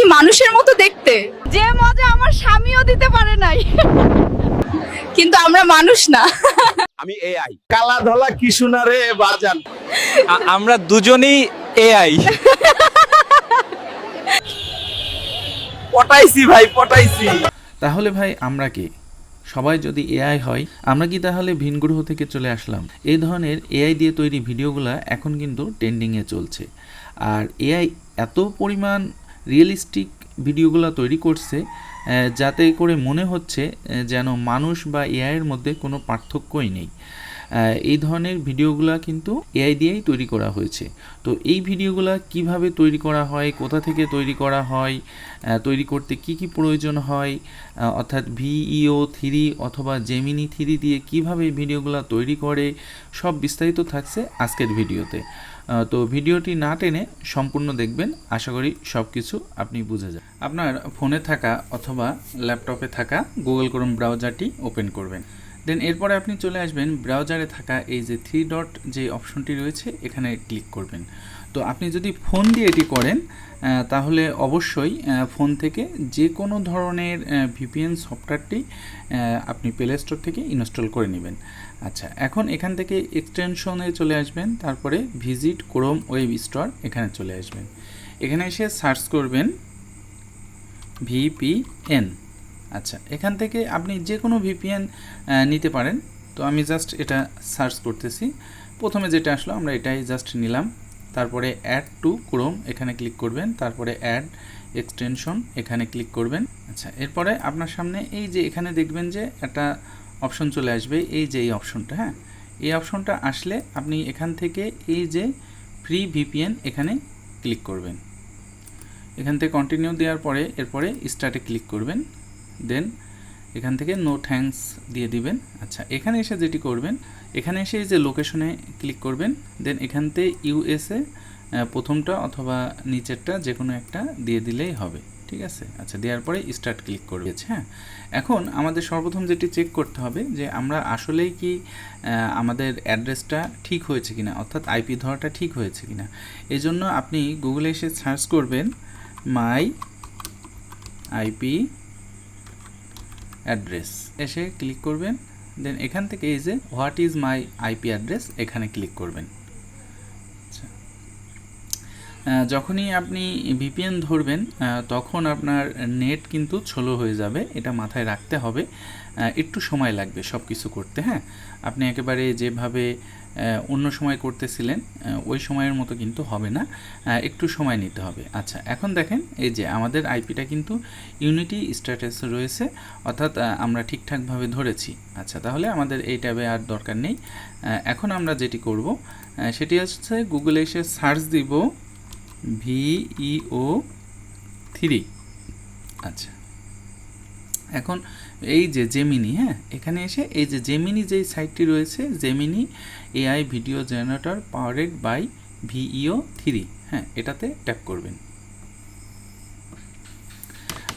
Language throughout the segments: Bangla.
কি মানুষের মতো দেখতে? যে মজা আমার স্বামীও দিতে পারে নাই। কিন্তু আমরা মানুষ না। আমি এআই কালা ধলা কি রে বাজান? আমরা দুজনেই এআই পটাইছি ভাই পটাইছি। তাহলে ভাই আমরা কি? সবাই যদি এআই হয় আমরা কি তাহলে ভিন গ্রহ থেকে চলে আসলাম? এই ধরনের এআই দিয়ে তৈরি ভিডিওগুলো এখন কিন্তু ট্রেন্ডিংয়ে চলছে। আর এআই এত পরিমাণ রিয়েলিস্টিক ভিডিওগুলো তৈরি করছে যাতে করে মনে হচ্ছে যেন মানুষ বা এআইয়ের মধ্যে কোনো পার্থক্যই নেই। এই ধরনের ভিডিওগুলো কিন্তু এআই দিয়েই তৈরি করা হয়েছে। তো এই ভিডিওগুলো কীভাবে তৈরি করা হয়, কোথা থেকে তৈরি করা হয় তৈরি করতে কি কি প্রয়োজন হয় অর্থাৎ ভিইও থ্রি অথবা জেমিনি থ্রি দিয়ে কীভাবে ভিডিওগুলো তৈরি করে, সব বিস্তারিত থাকছে আজকের ভিডিওতে তো ভিডিওটি না টেনে সম্পূর্ণ দেখবেন। আশা করি সব কিছু আপনি বুঝে যান আপনার ফোনে থাকা অথবা ল্যাপটপে থাকা গুগল ক্রোম ব্রাউজারটি ওপেন করবেন। দেন এরপরে আপনি চলে আসবেন ব্রাউজারে থাকা এই যে থ্রি ডট যে অপশনটি রয়েছে, এখানে ক্লিক করবেন। তো আপনি যদি ফোন দিয়ে এটি করেন তাহলে অবশ্যই ফোন থেকে যে কোনো ধরনের ভিপিএন সফটওয়্যারটি আপনি প্লে স্টোর থেকে ইনস্টল করে নেবেন। আচ্ছা এখন এখান থেকে এক্সটেনশনে চলে আসবেন, তারপরে ভিজিট ক্রোম ওয়েব স্টোর এখানে চলে আসবেন। এখানে এসে সার্চ করবেন ভিপিএন। আচ্ছা এখান থেকে আপনি যে কোনো ভিপিএন নিতে পারেন। তো আমি জাস্ট এটা সার্চ করতেছি। প্রথমে যেটা আসলো, আমরা এটাই জাস্ট নিলাম। তারপরে অ্যাড টু ক্রোম এখানে ক্লিক করবেন, তারপরে অ্যাড এক্সটেনশন এখানে ক্লিক করবেন। আচ্ছা এরপরে আপনার সামনে এই যে এখানে দেখবেন যে একটা অপশন চলে আসবে, এই যে এই অপশনটা হ্যাঁ? এই অপশনটা আসলে আপনি এখান থেকে এই যে ফ্রি ভিপিএন এখানে ক্লিক করবেন। এখান থেকে কন্টিনিউ দেওয়ার পরে, এরপরে স্টার্টে ক্লিক করবেন। দেন এখান থেকে নো থ্যাঙ্কস দিয়ে দিবেন। আচ্ছা এখানে এসে যেটি করবেন, এখানে এসে যে লোকেশনে ক্লিক করবেন দেন এখান থেকে ইউএসএ প্রথমটা অথবা নিচেরটা যে কোনো একটা দিয়ে দিলেই হবে, ঠিক আছে? আচ্ছা দেওয়ার পরে স্টার্ট ক্লিক করবে হ্যাঁ এখন আমাদের সর্বপ্রথম যেটি চেক করতে হবে, যে আমরা আসলেই কি আমাদের অ্যাড্রেসটা ঠিক হয়েছে কিনা, অর্থাৎ আইপি ধরাটা ঠিক হয়েছে কিনা। এই জন্য আপনি গুগলে এসে সার্চ করবেন মাই আইপি অ্যাড্রেস এসে ক্লিক করবেন। দেন এখান থেকে এই যে what is my IP address এখানে ক্লিক করবেন। যখনই আপনি ভিপিএন ধরবেন তখন আপনার নেট কিন্তু ছোলো হয়ে যাবে। এটা মাথায় রাখতে হবে। একটু সময় লাগবে সব কিছু করতে হ্যাঁ? আপনি একেবারে যেভাবে অন্য সময় করতেছিলেন ওই সময়ের মতো কিন্তু হবে না। একটু সময় নিতে হবে। আচ্ছা এখন দেখেন, এই যে আমাদের আইপিটা কিন্তু ইউনিটি স্ট্যাটাস রয়েছে, অর্থাৎ আমরা ঠিকঠাকভাবে ধরেছি। আচ্ছা তাহলে আমাদের এই ট্যাবে আর দরকার নেই। এখন আমরা যেটি করব সেটি হচ্ছে গুগলে এসে সার্চ দিব ভিইও থ্রি। আচ্ছা। এখন এই যে জেমিনি হ্যাঁ এখানে এসে এই যে জেমিনি যেই সাইটটি রয়েছে Gemini AI video generator powered by Veo three হ্যাঁ এটাতে ট্যাপ করবেন।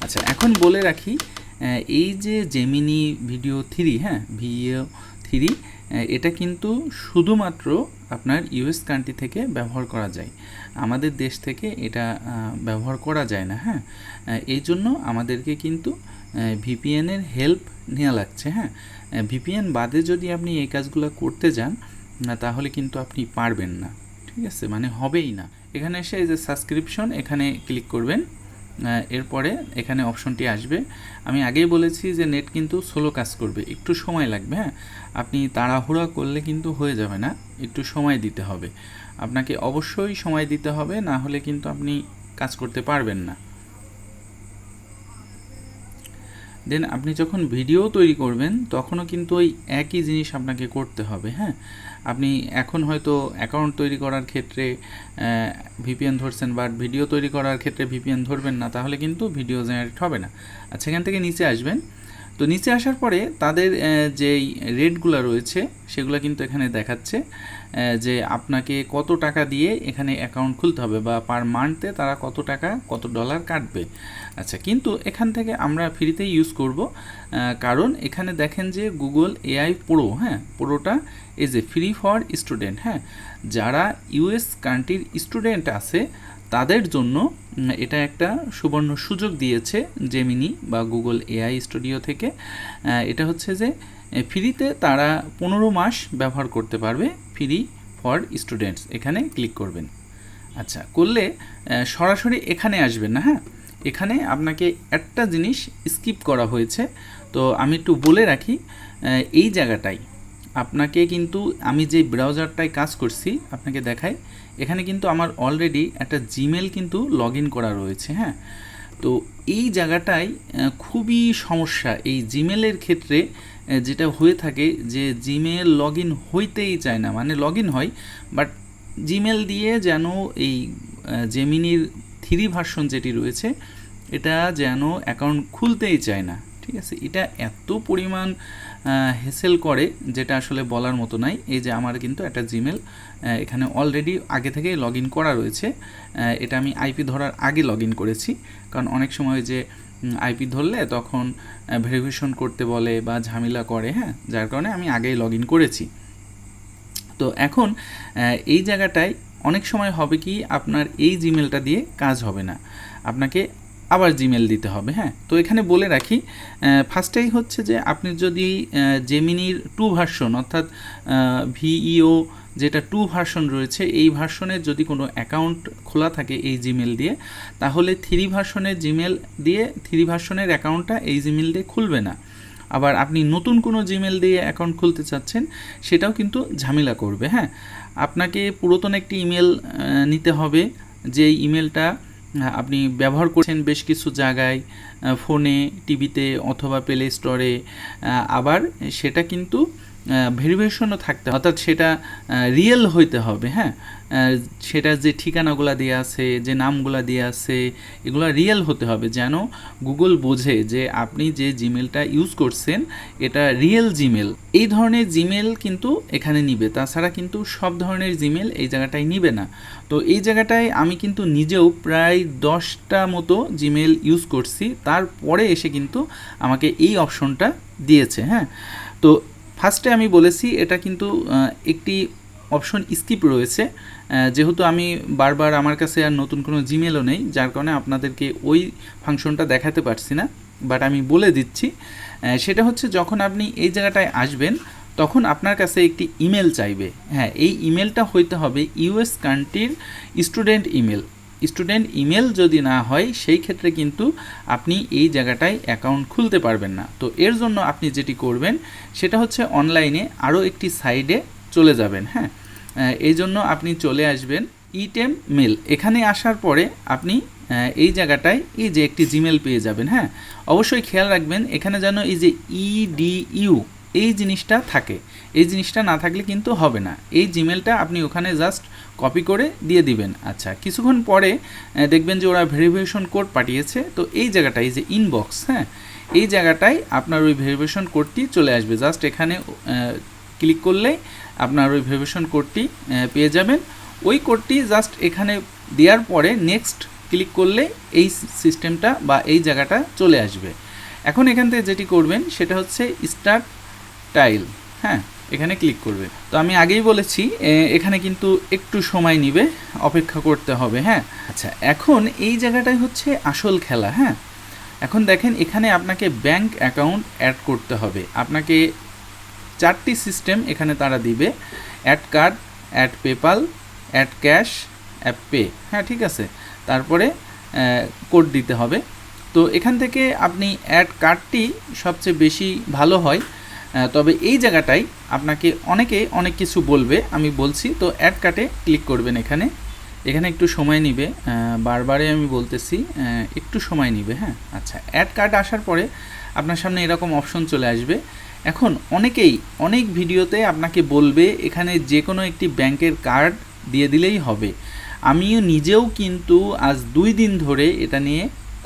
আচ্ছা এখন বলে রাখি এই যে জেমিনি ভিডিও থ্রি হ্যাঁ ভিইও থ্রি এটা কিন্তু শুধুমাত্র আপনার ইউএস কান্ট্রি থেকে ব্যবহার করা যায়। আমাদের দেশ থেকে এটা ব্যবহার করা যায় না হ্যাঁ? এই জন্য আমাদেরকে কিন্তু ভিপিএনের হেল্প নেওয়া লাগছে হ্যাঁ? ভিপিএন বাদে যদি আপনি এই কাজগুলো করতে যান, না, তাহলে কিন্তু আপনি পারবেন না। ঠিক আছে? মানে হবেই না। এখানে এসে এই যে সাবস্ক্রিপশন এখানে ক্লিক করবেন। এরপরে এখানে অপশনটি আসবে। আমি আগেই বলেছি যে নেট কিন্তু স্লো কাজ করবে, একটু সময় লাগবে হ্যাঁ? আপনি তাড়াহুড়া করলে কিন্তু হয়ে যাবে না, একটু সময় দিতে হবে। আপনাকে অবশ্যই সময় দিতে হবে, না হলে কিন্তু আপনি কাজ করতে পারবেন না। দেন আপনি যখন ভিডিও তৈরি করবেন, তখনও কিন্তু ওই একই জিনিস আপনাকে করতে হবে হ্যাঁ? আপনি এখন হয়তো অ্যাকাউন্ট তৈরি করার ক্ষেত্রে ভিপিএন ধরছেন বাট ভিডিও তৈরি করার ক্ষেত্রে ভিপিএন ধরবেন না, তাহলে কিন্তু ভিডিও জেনারেট হবে না। আচ্ছা এখান থেকে নিচে আসবেন। তো নিচে আসার পরে তাদের যেই রেটগুলো রয়েছে, সেগুলো কিন্তু এখানে দেখাচ্ছে যে আপনাকে কত টাকা দিয়ে এখানে অ্যাকাউন্ট খুলতে হবে বা পার মান্থে তারা কত টাকা, কত ডলার কাটবে। আচ্ছা কিন্তু এখান থেকে আমরা ফ্রিতেই ইউজ করব কারণ এখানে দেখেন যে গুগল এআই প্রো হ্যাঁ প্রোটা is a free for student হ্যাঁ? যারা ইউএস কান্ট্রির স্টুডেন্ট আছে, তাদের জন্য এটা একটা সুবর্ণ সুযোগ দিয়েছে জেমিনি বা গুগল এআই স্টুডিও থেকে। এটা হচ্ছে যে ফ্রিতে তারা পনেরো মাস ব্যবহার করতে পারবে ফ্রি ফর স্টুডেন্টস এখানে ক্লিক করবেন। আচ্ছা করলে সরাসরি এখানে আসবেন না হ্যাঁ? এখানে আপনাকে একটা জিনিস স্কিপ করা হয়েছে। তো আমি একটু বলে রাখি এই জায়গাটাই আপনাকে কিন্তু আমি যে ব্রাউজারটায় কাজ করছি আপনাকে দেখাই, এখানে কিন্তু আমার অলরেডি একটা জিমেল কিন্তু লগ করা রয়েছে হ্যাঁ? তো এই জায়গাটায় খুবই সমস্যা। এই জিমেলের ক্ষেত্রে যেটা হয়ে থাকে যে জিমেল লগ হইতেই চায় না মানে লগ হয় বাট জিমেল দিয়ে যেন এই জেমিনির থ্রি ভার্সন যেটি রয়েছে, এটা যেন অ্যাকাউন্ট খুলতেই চায় না, ঠিক আছে? এটা এত পরিমাণ হেসেল করে, যেটা আসলে বলার মতো নাই। এই যে আমার কিন্তু একটা জিমেল এখানে অলরেডি আগে থেকেই লগ ইন করা রয়েছে। এটা আমি আইপি ধরার আগে লগ ইন করেছি। কারণ অনেক সময় যে আইপি ধরলে তখন ভেরিফিকেশন করতে বলে বা ঝামেলা করে হ্যাঁ? যার কারণে আমি আগেই লগ ইন করেছি। তো এখন এই জায়গাটায় অনেক সময় হবে কি, আপনার এই জিমেলটা দিয়ে কাজ হবে না। আপনাকে আবার জিমেল দিতে হবে হ্যাঁ? তো এখানে বলে রাখি ফার্স্টেই হচ্ছে যে আপনি যদি জেমিনির টু ভার্সন অর্থাৎ ভিইও যেটা টু ভার্সন রয়েছে, এই ভার্সনের যদি কোনো অ্যাকাউন্ট খোলা থাকে এই জিমেল দিয়ে, তাহলে থ্রি ভার্সনের জিমেল দিয়ে থ্রি ভার্সনের অ্যাকাউন্টটা এই জিমেল দিয়ে খুলবে না। আবার আপনি নতুন কোনো জিমেল দিয়ে অ্যাকাউন্ট খুলতে চাচ্ছেন, সেটাও কিন্তু ঝামেলা করবে হ্যাঁ? আপনাকে পুরাতন একটি ইমেল নিতে হবে যে ইমেলটা আপনি ব্যবহার করছেন বেশ কিছু জায়গায় ফোনে টিভিতে অথবা প্লে স্টোরে আবার সেটা কিন্তু ভেরিফিকেশনও থাকতে অর্থাৎ সেটা রিয়েল হইতে হবে হ্যাঁ? সেটা যে ঠিকানাগুলো দিয়ে আছে, যে নামগুলা দিয়ে আছে, এগুলো রিয়েল হতে হবে। যেন গুগল বোঝে যে আপনি যে জিমেলটা ইউজ করছেন, এটা রিয়েল জিমেল এই ধরনের জিমেল কিন্তু এখানে নিবে। তাছাড়া কিন্তু সব ধরনের জিমেল এই জায়গাটায় নিবে না। তো এই জায়গাটায় আমি কিন্তু নিজেও প্রায় দশটা মতো জিমেল ইউজ করছি। তারপরে এসে কিন্তু আমাকে এই অপশনটা দিয়েছে হ্যাঁ? তো ফার্স্টে আমি বলেছি, এটা কিন্তু একটি অপশন স্কিপ রয়েছে। যেহেতু আমি বারবার আমার কাছে আর নতুন কোনো জিমেলও নেই, যার কারণে আপনাদেরকে ওই ফাংশনটা দেখাতে পারছি না বাট আমি বলে দিচ্ছি। সেটা হচ্ছে যখন আপনি এই জায়গাটায় আসবেন, তখন আপনার কাছে একটি ইমেল চাইবে। হ্যাঁ এই ইমেলটা হইতে হবে ইউএস কান্ট্রির স্টুডেন্ট ইমেল স্টুডেন্ট ইমেল যদি না হয়, সেই ক্ষেত্রে কিন্তু আপনি এই জায়গাটায় অ্যাকাউন্ট খুলতে পারবেন না। তো এর জন্য আপনি যেটি করবেন, সেটা হচ্ছে অনলাইনে আরও একটি সাইডে চলে যাবেন হ্যাঁ? এই জন্য আপনি চলে আসবেন ইটেম মেল। এখানে আসার পরে আপনি এই জায়গাটায় এই যে একটি জিমেল পেয়ে যাবেন হ্যাঁ? অবশ্যই খেয়াল রাখবেন, এখানে যেন এই যে ইডিইউ এই জিনিসটা থাকে। এই জিনিসটা না থাকলে কিন্তু হবে না। এই জিমেলটা আপনি ওখানে জাস্ট কপি করে দিয়ে দিবেন। আচ্ছা কিছুক্ষণ পরে দেখবেন যে ওরা ভেরিফিকেশন কোড পাঠিয়েছে। তো এই জায়গাটায় যে ইনবক্স হ্যাঁ এই জায়গাটায় আপনার ওই ভেরিফিকেশন কোডটি চলে আসবে। জাস্ট এখানে ক্লিক করলেই আপনার ওই ভেরিফিকেশন কোডটি পেয়ে যাবেন। ওই কোডটি জাস্ট এখানে দেওয়ার পরে নেক্সট ক্লিক করলে এই সিস্টেমটা বা এই জায়গাটা চলে আসবে। এখন এখান থেকে যেটি করবেন, সেটা হচ্ছে স্টার্ট টাইল হ্যাঁ এখানে ক্লিক করবে। তো আমি আগেই বলেছি এখানে কিন্তু একটু সময় নিবে, অপেক্ষা করতে হবে হ্যাঁ? আচ্ছা এখন এই জায়গাটাই হচ্ছে আসল খেলা হ্যাঁ? এখন দেখেন, এখানে আপনাকে ব্যাংক অ্যাকাউন্ট অ্যাড করতে হবে। আপনাকে চারটি সিস্টেম এখানে তারা দিবে। Add card add PayPal add Cash App pay হ্যাঁ ঠিক আছে? তারপরে কোড দিতে হবে। তো এখান থেকে আপনি অ্যাড কার্ডটি সবচেয়ে বেশি ভালো হয়। তবে এই জায়গাটায় আপনাকে অনেকে অনেক কিছু বলবে, আমি বলছি। তো অ্যাড কার্ডে ক্লিক করবেন এখানে। এখানে একটু সময় নিবে। বারবারে আমি বলতেছি একটু সময় নিবে হ্যাঁ? আচ্ছা অ্যাড কার্ড আসার পরে আপনার সামনে এরকম অপশন চলে আসবে। এখন অনেকেই অনেক ভিডিওতে আপনাকে বলবে, এখানে যে কোনো একটি ব্যাংকের কার্ড দিয়ে দিলেই হবে। আমিও নিজেও কিন্তু আজ দুই দিন ধরে এটা নিয়ে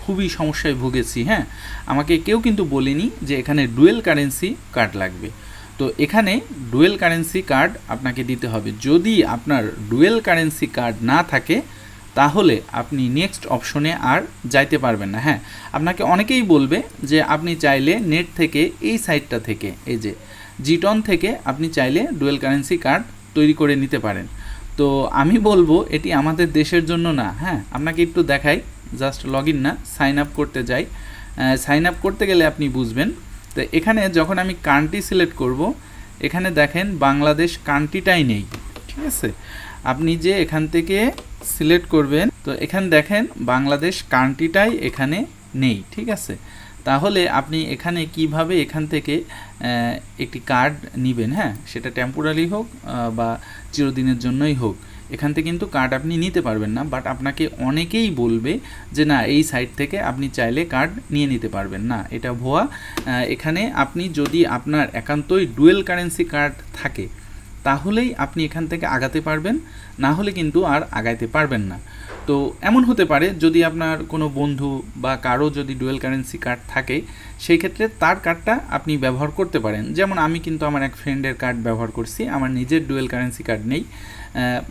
খুবই সমস্যায় ভুগেছি হ্যাঁ? আমাকে কেউ কিন্তু বলেনি যে এখানে ডুয়েল কারেন্সি কার্ড লাগবে। তো এখানে ডুয়েল কারেন্সি কার্ড আপনাকে দিতে হবে। যদি আপনার ডুয়েল কারেন্সি কার্ড না থাকে, তাহলে আপনি নেক্সট অপশনে আর যাইতে পারবেন না হ্যাঁ? আপনাকে অনেকেই বলবে যে আপনি চাইলে নেট থেকে এই সাইটটা থেকে, এই যে জিটন থেকে আপনি চাইলে ডুয়েল কারেন্সি কার্ড তৈরি করে নিতে পারেন। তো আমি বলব এটি আমাদের দেশের জন্য না হ্যাঁ? আপনাকে একটু দেখাই। জাস্ট লগ না সাইন আপ করতে যাই। সাইন আপ করতে গেলে আপনি বুঝবেন, তো এখানে যখন আমি কান্ট্রি সিলেক্ট করব, এখানে দেখেন বাংলাদেশ কান্ট্রিটাই নেই, ঠিক আছে? আপনি যে এখান থেকে সিলেক্ট করবেন, তো এখানে দেখেন বাংলাদেশ কান্ট্রিটাই এখানে নেই, ঠিক আছে? তাহলে আপনি এখানে কীভাবে এখান থেকে একটি কার্ড নেবেন হ্যাঁ? সেটা টেম্পোরারি হোক বা চিরদিনের জন্যই হোক। এখান থেকে কিন্তু কার্ড আপনি নিতে পারবেন না বাট আপনাকে অনেকেই বলবে যে, না, এই সাইট থেকে আপনি চাইলে কার্ড নিয়ে নিতে পারবেন। না, এটা ভুয়া। এখানে আপনি যদি আপনার একান্তই ডুয়েল কারেন্সি কার্ড থাকে, তাহলেই আপনি এখান থেকে আগাতে পারবেন, না হলে কিন্তু আর আগাইতে পারবেন না। তো এমন হতে পারে, যদি আপনার কোনো বন্ধু বা কারও যদি ডুয়েল কারেন্সি কার্ড থাকে সেই ক্ষেত্রে তার কার্ডটা আপনি ব্যবহার করতে পারেন। যেমন আমি কিন্তু আমার এক ফ্রেন্ডের কার্ড ব্যবহার করছি, আমার নিজের ডুয়েল কারেন্সি কার্ড নেই।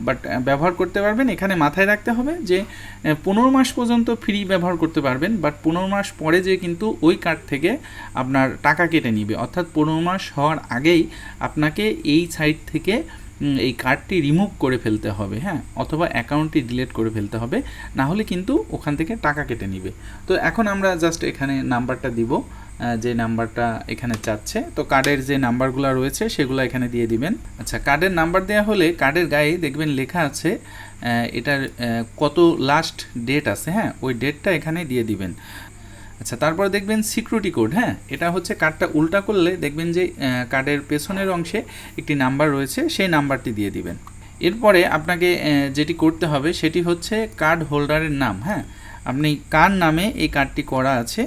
বাট ব্যবহার করতে পারবেন, এখানে মাথায় রাখতে হবে যে পনেরো মাস পর্যন্ত ফ্রি ব্যবহার করতে পারবেন বাট পনেরো মাস পরে যে কিন্তু ওই কার্ড থেকে আপনার টাকা কেটে নিবে। অর্থাৎ পনেরো মাস হওয়ার আগেই আপনাকে এই সাইট থেকে এই কার্ডটি রিমুভ করে ফেলতে হবে হ্যাঁ? অথবা অ্যাকাউন্টটি ডিলিট করে ফেলতে হবে, না হলে কিন্তু ওখান থেকে টাকা কেটে নিবে। তো এখন আমরা জাস্ট এখানে নাম্বারটা দিব যে নাম্বারটা এখানে চাচ্ছে। তো কার্ডের যে নাম্বারগুলো রয়েছে, সেগুলো এখানে দিয়ে দিবেন। আচ্ছা কার্ডের নাম্বার দেওয়া হলে কার্ডের গায়ে দেখবেন লেখা আছে এটার কত লাস্ট ডেট আছে হ্যাঁ? ওই ডেটটা এখানে দিয়ে দিবেন। আচ্ছা তারপরে দেখবেন সিকিউরিটি কোড হ্যাঁ? এটা হচ্ছে কার্ডটা উল্টা করলে দেখবেন যে কার্ডের পেছনের অংশে একটি নাম্বার রয়েছে, সেই নাম্বারটি দিয়ে দিবেন। এরপরে আপনাকে যেটি করতে হবে সেটি হচ্ছে কার্ড হোল্ডারের নাম হ্যাঁ? আপনি কার নামে এই কার্ডটি করা আছে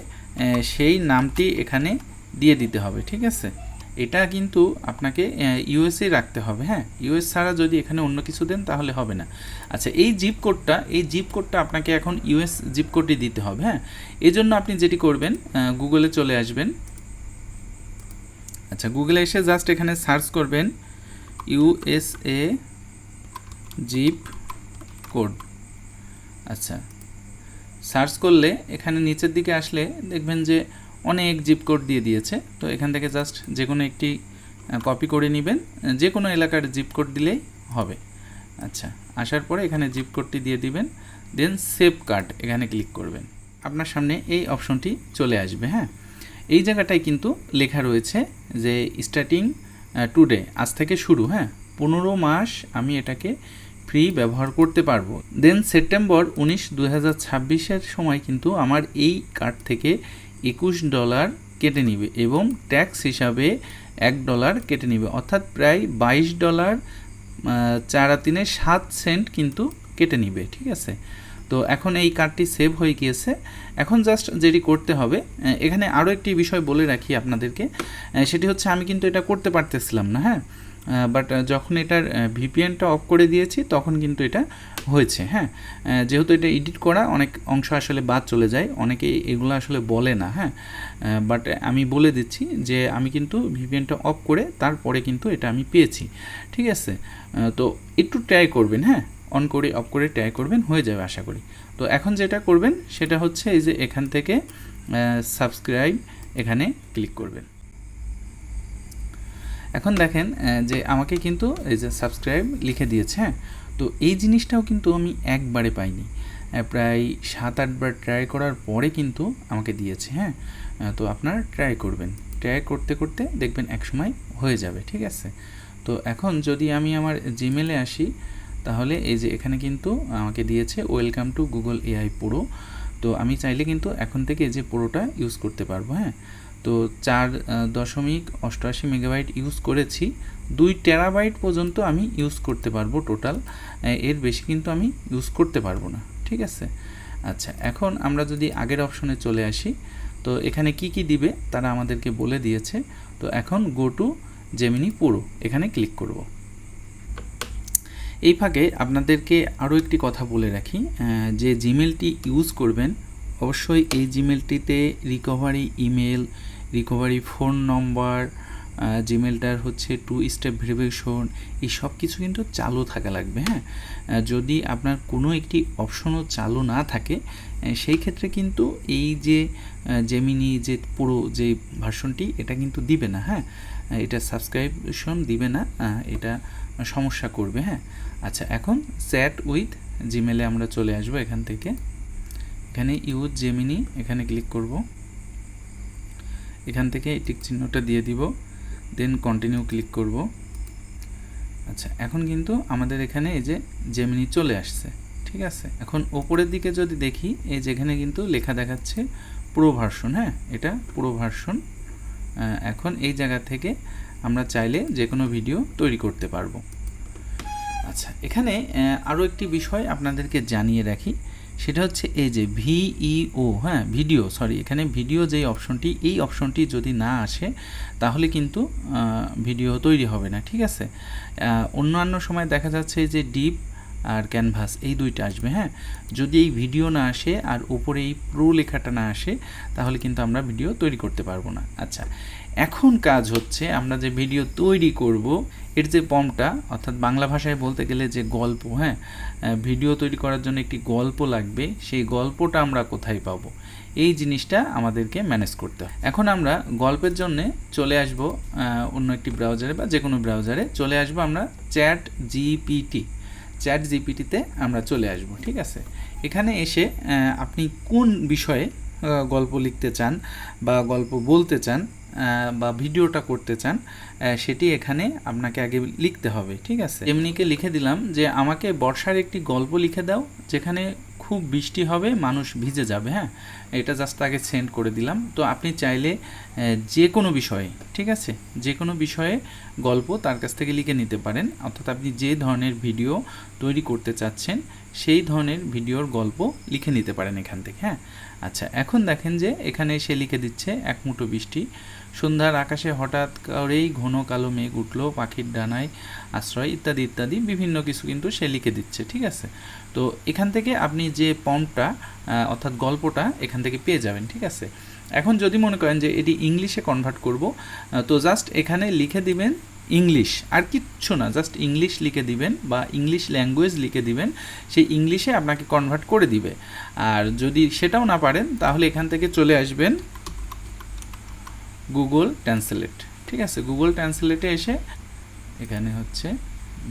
সেই নামটি এখানে দিয়ে দিতে হবে, ঠিক আছে? এটা কিন্তু আপনাকে ইউএসএ রাখতে হবে হ্যাঁ? ইউএস ছাড়া যদি এখানে অন্য কিছু দেন, তাহলে হবে না। আচ্ছা এই জিপ কোডটা এই জিপ কোডটা আপনাকে এখন ইউএস জিপ কোডটি দিতে হবে হ্যাঁ? এই জন্য আপনি যেটি করবেন গুগলে চলে আসবেন। আচ্ছা গুগলে এসে জাস্ট এখানে সার্চ করবেন ইউএসএ জিপ কোড আচ্ছা সার্চ করলে এখানে নিচের দিকে আসলে দেখবেন যে অনেক জিপ কোড দিয়ে দিয়েছে। তো এখান থেকে জাস্ট যে কোনো একটি কপি করে নেবেন। যে কোনো এলাকার জিপ কোড দিলেই হবে। আচ্ছা আসার পরে এখানে জিপ কোডটি দিয়ে দিবেন। দেন সেভ কার্ড এখানে ক্লিক করবেন। আপনার সামনে এই অপশনটি চলে আসবে হ্যাঁ? এই জায়গাটায় কিন্তু লেখা রয়েছে যে স্টার্টিং টুডে আজ থেকে শুরু হ্যাঁ? পনেরো মাস আমি এটাকে ফ্রি ব্যবহার করতে পারব। দেন সেপ্টেম্বর উনিশ দু হাজার সময় কিন্তু আমার এই কার্ড থেকে একুশ ডলার কেটে নিবে এবং ট্যাক্স হিসাবে এক ডলার কেটে নিবে। অর্থাৎ প্রায় বাইশ ডলার চার তিনে সাত সেন্ট কিন্তু কেটে নিবে, ঠিক আছে? তো এখন এই কার্ডটি সেভ হয়ে গিয়েছে। এখন জাস্ট যেটি করতে হবে এখানে আরও একটি বিষয় বলে রাখি আপনাদেরকে। সেটি হচ্ছে আমি কিন্তু এটা করতে পারতেছিলাম না হ্যাঁ? বাট যখন এটার ভিপিএনটা অফ করে দিয়েছি, তখন কিন্তু এটা হয়েছে হ্যাঁ? যেহেতু এটা এডিট করা, অনেক অংশ আসলে বাদ চলে যায় অনেকে এগুলো আসলে বলে না হ্যাঁ? বাট আমি বলে দিচ্ছি যে, আমি কিন্তু ভিপিএনটা অফ করে তারপরে কিন্তু এটা আমি পেয়েছি, ঠিক আছে? তো একটু ট্রাই করবেন হ্যাঁ? অন করে অফ করে ট্রাই করবেন, হয়ে যাবে আশা করি। তো এখন যেটা করবেন, সেটা হচ্ছে এই যে এখান থেকে সাবস্ক্রাইব এখানে ক্লিক করবেন। এখন দেখেন যে আমাকে কিন্তু এই যে সাবস্ক্রাইব লিখে দিয়েছে হ্যাঁ? তো এই জিনিসটাও কিন্তু আমি একবারে পাইনি। প্রায় সাত আটবার ট্রাই করার পরে কিন্তু আমাকে দিয়েছে হ্যাঁ? তো আপনারা ট্রাই করবেন। ট্রাই করতে করতে দেখবেন একসময় হয়ে যাবে, ঠিক আছে? তো এখন যদি আমি আমার জিমেলে আসি, তাহলে এই যে এখানে কিন্তু আমাকে দিয়েছে welcome to Google AI Pro তো আমি চাইলে কিন্তু এখন থেকে এই যে প্রোটা ইউজ করতে পারব হ্যাঁ? তো চার দশমিক অষ্টআশি মেগাবাইট ইউজ করেছি। দুই টেরাবাইট পর্যন্ত আমি ইউজ করতে পারব টোটাল। এর বেশি কিন্তু আমি ইউজ করতে পারব না, ঠিক আছে? আচ্ছা এখন আমরা যদি আগের অপশনে চলে আসি, তো এখানে কি কি দিবে তারা আমাদেরকে বলে দিয়েছে। তো এখন গো টু জেমিনি পুরো এখানে ক্লিক করব। এই ফাঁকে আপনাদেরকে আরও একটি কথা বলে রাখি যে জিমেলটি ইউজ করবেন অবশ্যই এই জিমেলটিতে recovery email recovery phone number জিমেলটার হচ্ছে টু স্টেপ ভেরিফিকেশন এই সব কিছু কিন্তু চালু থাকা লাগবে হ্যাঁ? যদি আপনার কোনো একটি অপশনও চালু না থাকে সেই ক্ষেত্রে কিন্তু এই যে জেমিনি যে পুরো যে ভার্সনটি এটা কিন্তু দিবে না হ্যাঁ? এটা সাবস্ক্রিপশন দিবে না এটা সমস্যা করবে হ্যাঁ? আচ্ছা এখন চ্যাট উইথ জিমেলে আমরা চলে আসব এখান থেকে। এখানে ইউজ জেমিনি এখানে ক্লিক করব। এখান থেকে এই টিক চিহ্নটা দিয়ে দিব দেন কন্টিনিউ ক্লিক করব। আচ্ছা এখন কিন্তু আমাদের এখানে এই যে জেমিনি চলে আসছে, ঠিক আছে? এখন ওপরের দিকে যদি দেখি, এই যেখানে কিন্তু লেখা দেখাচ্ছে প্রো ভার্সন হ্যাঁ? এটা প্রো ভার্সন এখন এই জায়গা থেকে আমরা চাইলে যে কোনো ভিডিও তৈরি করতে পারব। আচ্ছা এখানে আরও একটি বিষয় আপনাদেরকে জানিয়ে রাখি। সেটা হচ্ছে এই যে ভিইও হ্যাঁ ভিডিও সরি এখানে ভিডিও যেই অপশনটি এই অপশনটি যদি না আসে, তাহলে কিন্তু ভিডিও তৈরি হবে না, ঠিক আছে? অন্যান্য সময় দেখা যাচ্ছে যে ডিপ আর ক্যানভাস, এই দুইটা আসবে হ্যাঁ? যদি এই ভিডিও না আসে আর উপরে এই প্রো লেখাটা না আসে, তাহলে কিন্তু আমরা ভিডিও তৈরি করতে পারব না। আচ্ছা এখন কাজ হচ্ছে আমরা যে ভিডিও তৈরি করব, এর যে পমটা অর্থাৎ বাংলা ভাষায় বলতে গেলে যে গল্প হ্যাঁ ভিডিও তৈরি করার জন্য একটি গল্প লাগবে, সেই গল্পটা আমরা কোথায় পাবো? এই জিনিসটা আমাদেরকে ম্যানেজ করতে হয় এখন আমরা গল্পের জন্য চলে আসব অন্য একটি ব্রাউজারে বা যে কোনো ব্রাউজারে চলে আসব আমরা চ্যাট জিপিটি চ্যাট জিপিটিতে আমরা চলে আসব, ঠিক আছে? এখানে এসে আপনি কোন বিষয়ে গল্প লিখতে চান বা গল্প বলতে চান বা ভিডিওটা করতে চান সেটি এখানে আপনাকে আগে লিখতে হবে, ঠিক আছে? এমনিকে লিখে দিলাম যে আমাকে বর্ষার একটি গল্প লিখে দাও, যেখানে খুব বৃষ্টি হবে, মানুষ ভিজে যাবে হ্যাঁ? এটা জাস্ট আগে সেন্ড করে দিলাম। তো আপনি চাইলে যে কোনো বিষয়ে, ঠিক আছে? যে কোনো বিষয়ে গল্প তার কাছ থেকে লিখে নিতে পারেন, অর্থাৎ আপনি যে ধরনের ভিডিও তৈরি করতে চাচ্ছেন সেই ধরনের ভিডিওর গল্প লিখে নিতে পারেন এখান থেকে হ্যাঁ? আচ্ছা এখন দেখেন যে এখানে সে লিখে দিচ্ছে, এক মুঠো বৃষ্টি। সন্ধ্যার আকাশে হঠাৎ করেই ঘন কালো মেঘ উঠল, পাখির ডানায় আশ্রয়, ইত্যাদি ইত্যাদি, বিভিন্ন কিছু কিন্তু সে লিখে দিচ্ছে, ঠিক আছে? তো এখান থেকে আপনি যে পম্পটা অর্থাৎ গল্পটা এখান থেকে পেয়ে যাবেন, ঠিক আছে? এখন যদি মনে করেন যে এটি ইংলিশে কনভার্ট করব তো জাস্ট এখানে লিখে দিবেন ইংলিশ, আর কিচ্ছু না জাস্ট ইংলিশ লিখে দিবেন বা ইংলিশ ল্যাঙ্গুয়েজ লিখে দিবেন, সেই ইংলিশে আপনাকে কনভার্ট করে দিবে। আর যদি সেটাও না পারেন, তাহলে এখান থেকে চলে আসবেন গুগল ট্রান্সলেট ঠিক আছে গুগল ট্রান্সলেটে এসে এখানে হচ্ছে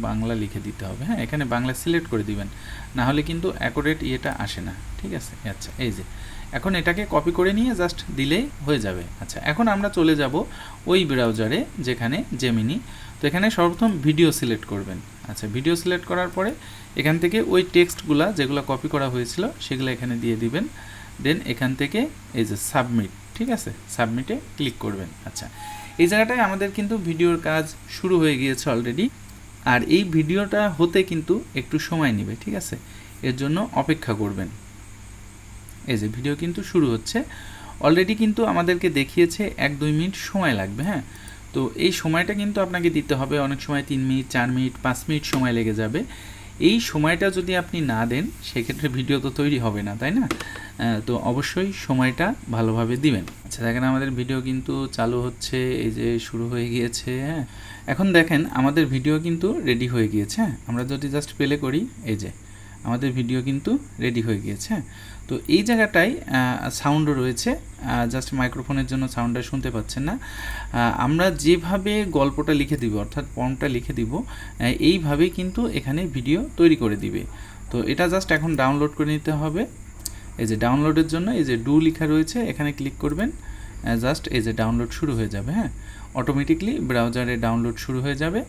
বাংলা লিখে দিতে হবে। হ্যাঁ এখানে বাংলা সিলেক্ট করে দিবেন। না হলে কিন্তু অ্যাকোরেট ইয়েটা আসে না। ঠিক আছে আচ্ছা এই যে। এখন এটাকে কপি করে নিয়ে জাস্ট দিলেই হয়ে যাবে। আচ্ছা এখন আমরা চলে যাব ওই ব্রাউজারে যেখানে জেমিনি তো এখানে সর্বপ্রথম ভিডিও সিলেক্ট করবেন। আচ্ছা ভিডিও সিলেক্ট করার পরে এখান থেকে ওই টেক্সটগুলা যেগুলো কপি করা হয়েছিল, সেগুলো এখানে দিয়ে দিবেন। দেন এখান থেকে এই যে সাবমিট ঠিক আছে? সাবমিটে ক্লিক করবেন। আচ্ছা এই জায়গাটায় আমাদের কিন্তু ভিডিওর কাজ শুরু হয়ে গিয়েছে অলরেডি আর এই ভিডিওটা হতে কিন্তু একটু সময় নেবে, ঠিক আছে? এর জন্য অপেক্ষা করবেন। এই যে ভিডিও কিন্তু শুরু হচ্ছে। অলরেডি কিন্তু আমাদেরকে দেখিয়েছে এক দুই মিনিট সময় লাগবে হ্যাঁ? তো এই সময়টা কিন্তু আপনাকে দিতে হবে, অনেক সময় তিন মিনিট, চার মিনিট, পাঁচ মিনিট সময় লেগে যাবে। এই সময়টা যদি আপনি না দেন, সেক্ষেত্রে ভিডিও তো তৈরি হবে না, তাই না? তো অবশ্যই সময়টা ভালোভাবে দিবেন। আচ্ছা দেখেন আমাদের ভিডিও কিন্তু চালু হচ্ছে, এই যে শুরু হয়ে গিয়েছে হ্যাঁ? এখন দেখেন, আমাদের ভিডিও কিন্তু রেডি হয়ে গিয়েছে হ্যাঁ? আমরা যদি জাস্ট প্লে করি, এই যে। আমাদের ভিডিও কিন্তু রেডি হয়ে গিয়েছে। তো এই জায়গাটায় সাউন্ডও রয়েছে। জাস্ট মাইক্রোফোনের জন্য সাউন্ডটা শুনতে পাচ্ছেন না। আমরা যেভাবে গল্পটা লিখে দিব, অর্থাৎ পর্মটা লিখে দিব এইভাবেই কিন্তু এখানে ভিডিও তৈরি করে দিবে। তো এটা জাস্ট এখন ডাউনলোড করে নিতে হবে। এই যে ডাউনলোডের জন্য এই যে ডু লেখা রয়েছে, এখানে ক্লিক করবেন। জাস্ট এই যে ডাউনলোড শুরু হয়ে যাবে হ্যাঁ? অটোমেটিকলি ব্রাউজারে ডাউনলোড শুরু হয়ে যাবে।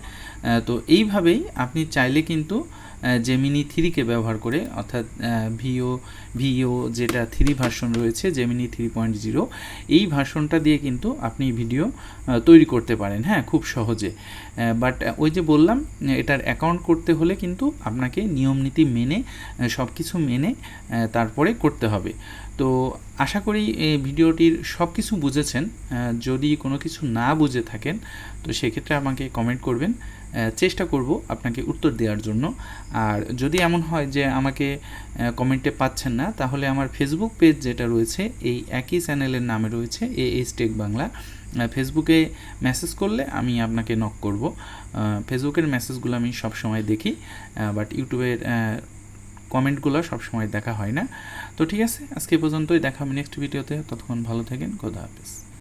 তো এইভাবেই আপনি চাইলে কিন্তু জেমিনি থ্রিকে ব্যবহার করে, অর্থাৎ ভিও ভিও যেটা থ্রি ভার্সন রয়েছে জেমিনি থ্রি পয়েন্ট জিরো এই ভার্সনটা দিয়ে কিন্তু আপনি ভিডিও তৈরি করতে পারেন। হ্যাঁ খুব সহজে। বাট ওই যে বললাম, এটার অ্যাকাউন্ট করতে হলে কিন্তু আপনাকে নিয়মনীতি মেনে সব কিছু মেনে তারপরে করতে হবে। তো আশা করি ভিডিওটির সব কিছু বুঝেছেন যদি কোনো কিছু না বুঝে থাকেন, তো সেক্ষেত্রে আমাকে কমেন্ট করবেন। চেষ্টা করব আপনাকে উত্তর দেওয়ার জন্য। আর যদি এমন হয় যে আমাকে কমেন্টে পাচ্ছেন না, তাহলে আমার ফেসবুক পেজ যেটা রয়েছে, এই একই চ্যানেলের নামে রয়েছে এ এইচ টেক বাংলা ফেসবুকে মেসেজ করলে আমি আপনাকে নক করব। ফেসবুকের মেসেজগুলো আমি সব সময় দেখি বাট ইউটিউবের কমেন্টগুলো সবসময় দেখা হয় না। তো ঠিক আছে, আজকে পর্যন্তই। দেখা হবে নেক্সট ভিডিওতে ততক্ষণ ভালো থাকেন। খোদা হাফেজ।